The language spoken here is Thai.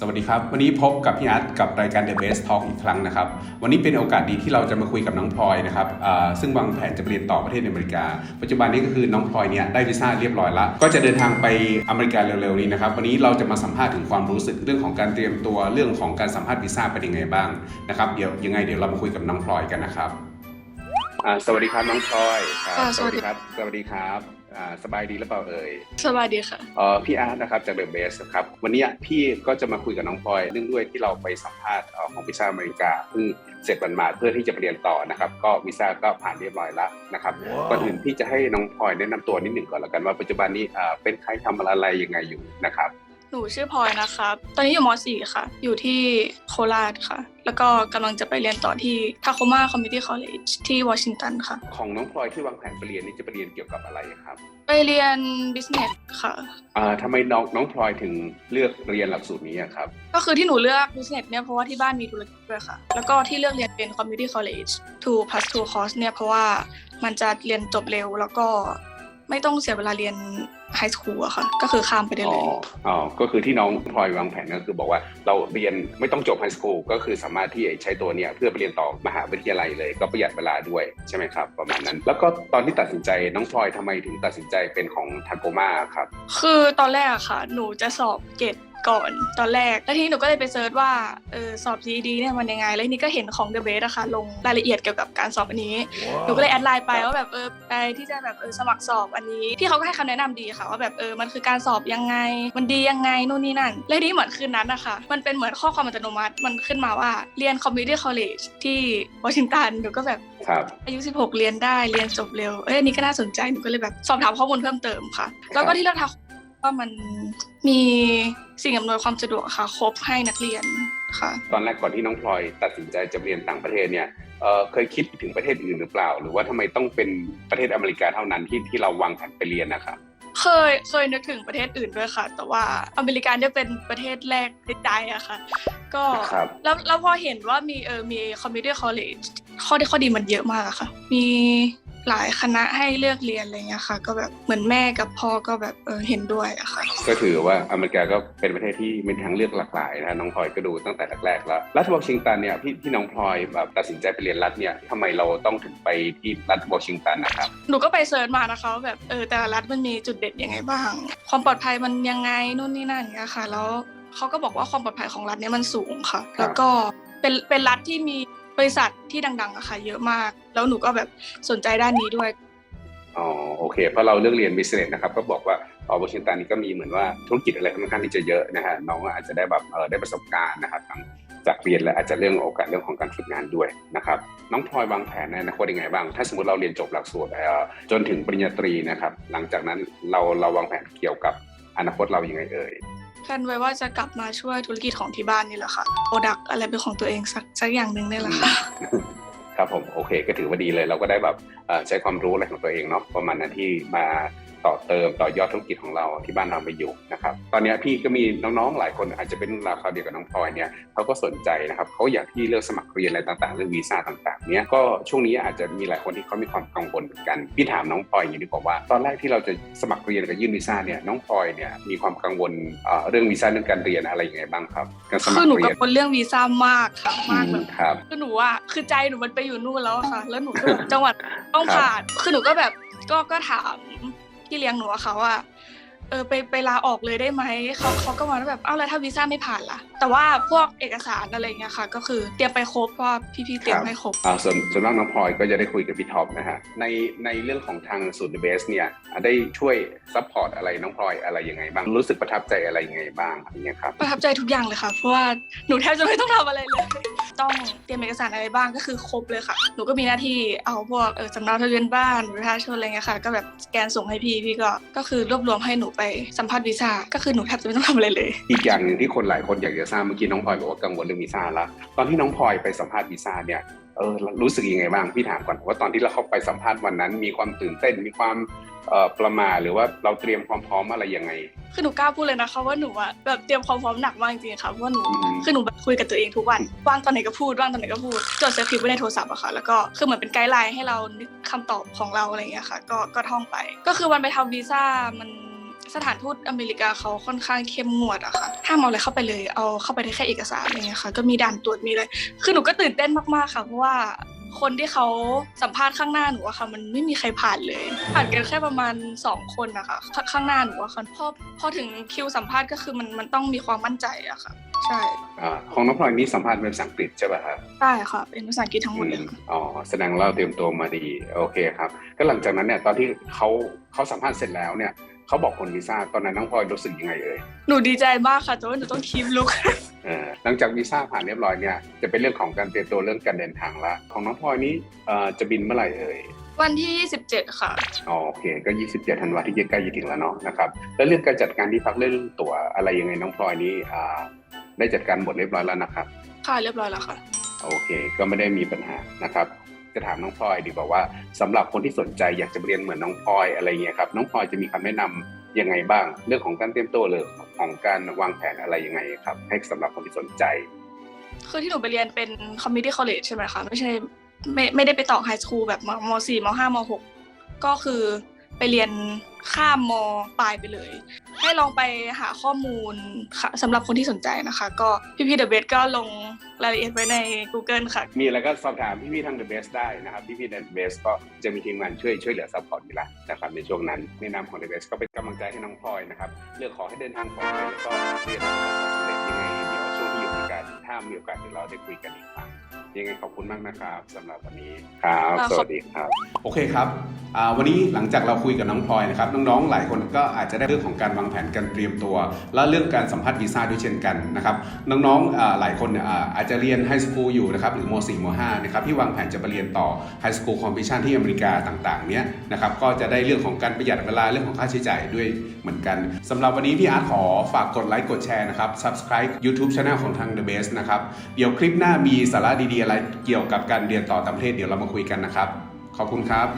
สวัสดีครับ วันนี้พบกับพี่อาร์ตกับรายการ The Best Talk อีกครั้งนะครับ วันนี้เป็นโอกาสดีที่เราจะมาคุยกับน้องพลอยนะครับอ่าซึ่งวางแผนจะไปเรียนต่อประเทศอเมริกา ปัจจุบันนี้ก็คือน้องพลอยเนี่ยได้วีซ่าเรียบร้อยแล้ว ก็จะเดินทางไปอเมริกาเร็วๆนี้นะครับ วันนี้เราจะมาสัมภาษณ์ถึงความรู้สึกเรื่องของการเตรียมตัวเรื่องของการสัมภาษณ์วีซ่าเป็นยังไงบ้างนะครับเดี๋ยวยังไงเดี๋ยวเรามาคุยกับน้องพลอยกันนะครับอ่าสวัสดีครับน้องพลอยครับอ่าสวัสดีครับ สวัสดีครับ อ่าสบายดีหรือเปล่าเอ่ยสบายดีค่ะเอ่อพี่อาร์ตนะครับจากเดอะเบสครับวันนี้พี่ก็จะมาคุยกับน้องพลอยเรื่องด้วยที่เราไปสัมภาษณ์เอ่อของวีซ่าอเมริกาเพิ่งเสร็จวันมาเพื่อที่จะไปเรียนต่อนะครับก็วีซ่าก็ผ่านเรียบร้อยแล้วนะครับก่อนอื่นพี่จะให้น้องพลอยแนะนำตัวนิดหนึ่งก่อนแล้วกันว่าปัจจุบันนี้อ่าเป็นใครทำอะไรยังไงอยู่นะครับ หนูชื่อพลอยนะครับ ตอนนี้อยู่ม .4 ค่ะ อยู่ที่โคราชค่ะ แล้วก็กำลังจะไปเรียนต่อที่ทาโคมาคอมมิ t ตี้คอลเลจที่วอชิงตันค่ะ ของน้องพลอยที่วางแผนไปเรียนนี่จะไปเรียนเกี่ยวกับอะไรครับ ไปเรียน business ค่ะ อ่าทำไมน้องน้องพลอยถึงเลือกเรียนหลักสูตรนี้อะครับ ก็คือที่หนูเลือก business เนี่ยเพราะว่าที่บ้านมีธุรกิจด้วยค่ะ แล้วก็ที่เลือกเรียนเป็น community college two plus two course เนี่ยเพราะว่ามันจะเรียนจบเร็วแล้วก็ ไม่ต้องเสียเวลาเรียนไฮสคูลอะค่ะ ก็คือข้ามไปได้อ๋เลอยอ๋อก็คือที่น้องพลอยวางแผนก็คือบอกว่าเราเรียนไม่ต้องจบไฮสคูลก็คือสามารถที่จะใช้ตัวเนี้ยเพื่อไปเรียนต่อมหาวิทยาลัยเลย ก็ประหยัดเวลาด้วยใช่ไหมครับ ประมาณนั้น แล้วก็ตอนที่ตัดสินใจน้องพลอยทำไมถึงตัดสินใจเป็นของทาโกมาครับ คือตอนแรกอะค่ะ หนูจะสอบเกรด ก่อนตอนแรก แล้วทีนี้หนูก็เลยไปเซิร์ชว่าเออสอบ GED เนี่ยมันยังไง แล้วทีนี้ก็เห็นของ The Base อะค่ะลงรายละเอียดเกี่ยวกับการสอบอันนี้ หนูก็เลยแอดไลน์ไปว่าแบบเออไปที่จะแบบเออสมัครสอบอันนี้พี่เขาก็ให้คำแนะนำดีค่ะว่าแบบเออมันคือการสอบยังไง มันดียังไงนู่นนี่นั่น และทีนี้เหมือนคืนนั้นนะคะมันเป็นเหมือนข้อความอัตโนมัติมันขึ้นมาว่าเรียน Community College ที่วอชิงตันหนูก็แบบ ครับ อายุ 16 เรียนได้ เรียนจบเร็ว เอ้ยอันนี้ก็น่าสนใจ หนูก็เลยแบบสอบถามข้อมูลเพิ่มเติมค่ะ แล้วก็ที่เลือกทาง ว่ามันมีสิ่งอำนวยความสะดวกค่ะ ครบให้นักเรียนค่ะ ตอนแรกก่อนที่น้องพลอยตัดสินใจจะไปเรียนต่างประเทศเนี่ยเอ่อเคยคิดถึงประเทศอื่นหรือเปล่า หรือว่าทำไมต้องเป็นประเทศอเมริกาเท่านั้นที่ที่เราวางแผนไปเรียนนะครับเคยเคยนึกถึงประเทศอื่นด้วยค่ะ แต่ว่าอเมริกาเนี่ยเป็นประเทศแรกในใจอะค่ะ ก็ครับแล้วแล้วพอเห็นว่ามีเออมีคอมมิ t ตี้คอลเลจข้อดีข้อดีมันเยอะมากอะค่ะ มี หลายคณะให้เลือกเรียนอะไรเงี้ยค่ะ ก็แบบเหมือนแม่กับพ่อก็แบบเออเห็นด้วยอะค่ะ ก็ถือว่าอเมริกาก็เป็นประเทศที่มีทางเลือกหลากหลายนะน้องพลอยก็ดูตั้งแต่แรกๆแล้วรัฐวอชิงตันเนี่ยที่ที่น้องพลอยแบบตัดสินใจไปเรียนรัฐเนี่ยทำไมเราต้องถึงไปที่รัฐวอชิงตันนะครับหนูก็ไปเซิร์ชมานะคะว่าแบบเออแต่ละรัฐมันมีจุดเด่นยังไงบ้าง ความปลอดภัยมันยังไงนู่นนี่นั่นอย่างเงี้ยค่ะ แล้วเขาก็บอกว่าความปลอดภัยของรัฐเนี้ยมันสูงค่ะครับแล้วก็เป็นเป็นรัฐที่มี บริษัทที่ดังๆอะค่ะเยอะมาก แล้วหนูก็แบบสนใจด้านนี้ด้วยอ๋อโอเคเพราะเราเลือกเรียน business นะครับก็บอกว่าออวอชิงตันนี่ก็มีเหมือนว่าธุรกิจอะไรค่อนข้างที่จะเยอะนะฮะน้องอาจจะได้แบบเออได้ประสบการณ์นะครับทั้งจากเรียนและอาจจะเรื่องโอกาสเรื่องของการฝึกงานด้วยนะครับน้องพลอยวางแผนในอนาคตยังไงบ้าง ถ้าสมมติเราเรียนจบหลักสูตรจนถึงปริญญาตรีนะครับหลังจากนั้นเราเราวางแผนเกี่ยวกับอนาคตเรายังไงเอ่ย แพลนไว้ว่าจะกลับมาช่วยธุรกิจของที่บ้านนี่แหละค่ะโปรดักอะไรเป็นของตัวเองสักสักอย่างหนึ่งนี่แหละค่ะ ครับผมโอเคก็ถือว่าดีเลยเราก็ได้แบบเอ่อใช้ความรู้อะไรของตัวเองเนาะประมาณนั้นที่มาต่อเติมต่อยอดธุรกิจของเราที่บ้านเราไปอยู่นะครับตอนนี้พี่ก็มีน้องๆหลายคนอาจจะเป็นราวคราวเดียวกับน้องพลอยเนี่ยเขาก็สนใจนะครับเขาอยากที่เลือกสมัครเรียนอะไรต่างๆเรื่องวีซ่าต่างๆเนี้ยก็ช่วงนี้อาจจะมีหลายคนที่เขามีความกังวลเหมือนกันพี่ถามน้องพลอยอย่างนี้ดีกว่าว่า ตอนแรกที่เราจะสมัครเรียนกับยื่นวีซ่าเนี่ยน้องพลอยเนี่ยมีความกังวลเอ่อเรื่องวีซ่าเรื่องการเรียนอะไรยังไงบ้างครับการสมัคคือรหนูเรีกัยงนวลเรื่องวีซ่ามากค่ะมากอืแบมบครับคือหนูอะคือใจหนูมันไปอยู่นู่นแล้วอะค่ะ แล้วหนูก็แบบจังหวัดต้องครับผ่านคือหนูก็แบบก็ก็ถาม พี่เลี้ยงหนูอะค่ะว่าเออไปไปลาออกเลยได้ไหมเขาเขาก็มาแล้วแบบอ้าวแล้วถ้าวีซ่าไม่ผ่านล่ะ แต่ว่าพวกเอกสารอะไรเงี้ยค่ะ ก็คือเตรียมไปครบเพราะว่าพี่ๆเตรียมให้ครบอ่าส่วนส่วนมากน้องพลอยก็จะได้คุยกับพี่ท็อปนะฮะในในเรื่องของทางสูตรเบสเนี่ยอ่าได้ช่วยซัพพอร์ตอะไรน้องพลอยอะไรยังไงบ้างรู้สึกประทับใจอะไรยังไงบ้างอะไรเงี้ยครับประทับใจทุกอย่างเลยค่ะเพราะว่าหนูแทบจะไม่ต้องทำอะไรเลย ต้อง เตรียมเอกสารอะไรบ้างก็คือครบเลยค่ะ หนูก็มีหน้าที่เอาพวกเออสำเนาทะเบียนบ้านประชาชนอะไรเงี้ยค่ะ ก็แบบสแกนส่งให้พี่พี่ก็ก็คือรวบรวมให้หนูไปสัมภาษณ์วีซ่าก็คือหนูแทบจะไม่ต้องทำอะไรเลย อีกอย่างหนึ่งที่คนหลายคนอยากจะทราบเมื่อกี้น้องพลอยบอกว่ากังวลเรื่องวีซ่าละตอนที่น้องพลอยไปสัมภาษณ์วีซ่าเนี่ย เออรู้สึกยังไงบ้างพี่ถามก่อนว่าตอนที่เราเข้าไปสัมภาษณ์วันนั้น มีความตื่นเต้นมีความเอ่อประมาทหรือว่าเราเตรียมความพร้อมอะไรยังไง คือหนูกล้าพูดเลยนะคะว่าหนูอะแบบเตรียมความพร้อมหนักมากจริงๆค่ะเพราะว่าหนูอืมคือหนูแบบคุยกับตัวเองทุกวันว่างตอนไหนก็พูดว่างตอนไหนก็พูดจดสคริปต์ไว้ในโทรศัพท์อะค่ะแล้วก็คือเหมือนเป็นไกด์ไลน์ให้เรานึกคำตอบของเราอะไรอย่างเงี้ยค่ะ ก็ก็ท่องไป ก็คือวันไปทำวีซ่ามัน สถานทูตอเมริกาเขาค่อนข้างเข้มงวดอะค่ะห้ามเอาอะไรเข้าไปเลยเอาเข้าไปได้แค่เอกสารอะไรเงี้ยค่ะ ก็มีด่านตรวจมีเลยคือหนูก็ตื่นเต้นมากๆค่ะเพราะว่าคนที่เขาสัมภาษณ์ข้างหน้าหนูอะค่ะ มันไม่มีใครผ่านเลย ผ่านกันแค่ประมาณสองคนนะคะขข้างหน้าหนูอะค่ะพอพอถึงคิวสัมภาษณ์ก็คือมันมันต้องมีความมั่นใจอะค่ะ ใช่อ่าของน้องพลอยนี่สัมภาษณ์เป็นภาษาอังกฤษใช่ป่ะครับใช่ค่ะเป็นภาษาอังกฤษทั้งหมดเลยอืมค่ะอ๋อแสดงว่าเราเตรียมตัวมาดีโอเคครับก็หลังจากนั้นเนี่ยตอนที่เขาเขาสัมภาษณ์เสร็จแล้วเนี่ย เขาบอกคนวีซ่าตอนนั้นน้องพลอยรู้สึกยังไงเอ่ยหนูดีใจมากค่ะแต่ว่าหนูต้องคีมลุกเออหลังจากวีซ่าผ่านเรียบร้อยเนี่ยจะเป็นเรื่องของการเตรียมตัวเรื่องการเดินทางละของน้องพลอยนี้เอ่อจะบินเมื่อไหร่เอ่ยวันที่ 27 ค่ะอ๋อโอเค ก็ 27 ธันวาที่ใกล้จะถึงแล้วเนาะนะครับ แล้วเรื่องการจัดการที่พักเรื่องตั๋วอะไรยังไงน้องพลอยนี้อ่าได้จัดการหมดเรียบร้อยแล้วนะครับ ค่ะ เรียบร้อยแล้วค่ะ โอเค ก็ไม่ได้มีปัญหานะครับ จะถามน้องพลอยดีกว่าว่าสำหรับคนที่สนใจอยากจะเรียนเหมือนน้องพลอยอะไรเงี้ยครับน้องพลอยจะมีคำแนะนำยังไงบ้าง เรื่องของการเตรียมตัวหรือของการวางแผนอะไรยังไงครับ ให้สำหรับคนที่สนใจ คือที่หนูไปเรียนเป็นคอมมิ t ี c คอลเลจใช่ไหมคะไม่ใช่ไม่ไม่ได้ไปต่อไฮสคูลแบบมมสี่มห้ามหกก็คือไปเรียนข้ามมปลายไปเลย ให้ลองไปหาข้อมูลค่ะสำหรับคนที่สนใจนะคะ ก็พี่พี่เดอะเบสก็ลงรายละเอียดไว้ใน Google ค่ะ มีอะไรก็สอบถามพี่ๆทาง The Best ได้นะครับ พี่ๆ The Best ก็จะมีทีมงานช่วยช่วยเหลือซัพพอร์ตอยู่แล้วนะครับในช่วงนั้นในนามของ The Best ก็เป็นกำลังใจให้น้องพลอยนะครับเลือกขอให้เดินทางปลอดภัยแล้วก็เรียนระสบความสำเร็จยังไงเดี๋ยวช่วงที่อยู่ด้วยกันถ้ามีโอกาสเดี๋ยวเราได้คุยกันอีกครั้ง ยังไงขอบคุณมากนะครับสำหรับวันนี้ครับค่ะสวัสดีครับ โอเคครับอ่าวันนี้หลังจากเราคุยกับน้องพลอยนะครับน้องๆหลายคนก็อาจจะได้เรื่องของการวางแผนการเตรียมตัว และเรื่องการสัมภาษณ์วีซ่าด้วยเช่นกันนะครับน้องๆอ่าหลายคนเนี่ยอ่าอาจจะเรียนไฮสคูลอยู่นะครับหรือม .4 ม .5 นะครับที่วางแผนจะไปเรียนต่อไฮสคูลคอมพิชชั่นที่อเมริกาต่างๆเนี้ยนะครับก็จะได้เรื่องของการประหยัดเวลาเรื่องของค่าใช้จ่ายด้วยเหมือนกันสำหรับวันนี้พี่อาร์ตขอฝากกดไลค์กดแชร์นะครับ subscribe YouTube Channel ของทาง The Best นะครับเดี๋ยวคลิปหน้ามีสาระดีๆอะไรเกี่ยวกับการเรียนต่อต่างประเทศเดี๋ยวเรามาคุยกันนะครับ ขอบคุณครับ